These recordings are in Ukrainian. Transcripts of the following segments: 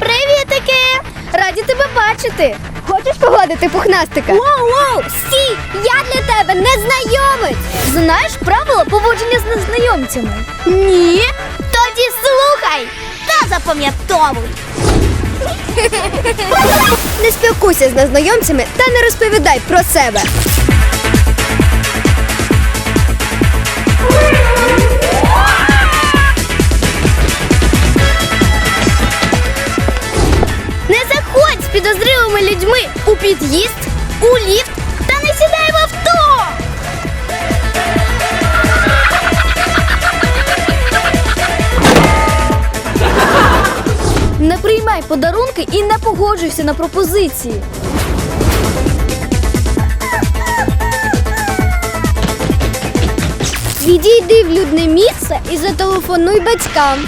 Привітики! Раді тебе бачити! Хочеш погладити пухнастика? Воу, воу! Сі! Я для тебе незнайомець! Знаєш правила поводження з незнайомцями? Ні. Тоді слухай та запам'ятовуй. Не спілкуйся з незнайомцями та не розповідай про себе. Людьми у під'їзд, у ліфт та не сідай в авто. Не приймай подарунки і не погоджуйся на пропозиції. Відійди в людне місце і зателефонуй батькам.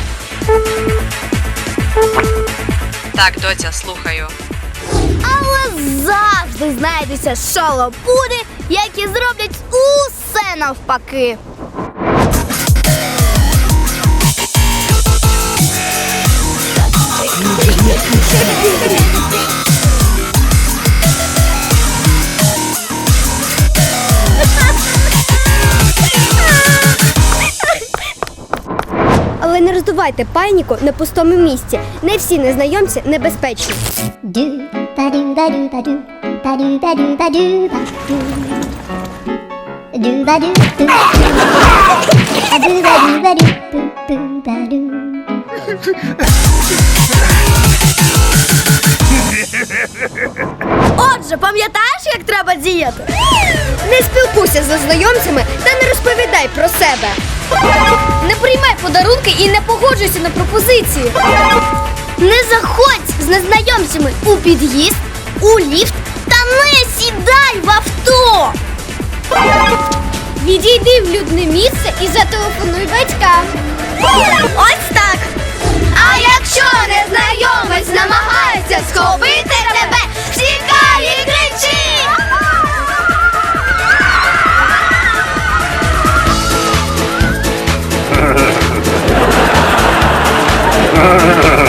Так, доця, слухаю. Але завжди знайдуться шалопуди, які зроблять усе навпаки. Роздувайте паніку на пустому місці. Не всі незнайомці небезпечні. Отже, пам'ятаєш, як треба діяти? Не спілкуйся з незнайомцями та не розповідай про себе. Не подарунки і не погоджуйся на пропозиції. Не заходь з незнайомцями у під'їзд, у ліфт та не сідай в авто. Відійди в людне місце і зателефонуй батькам. ah.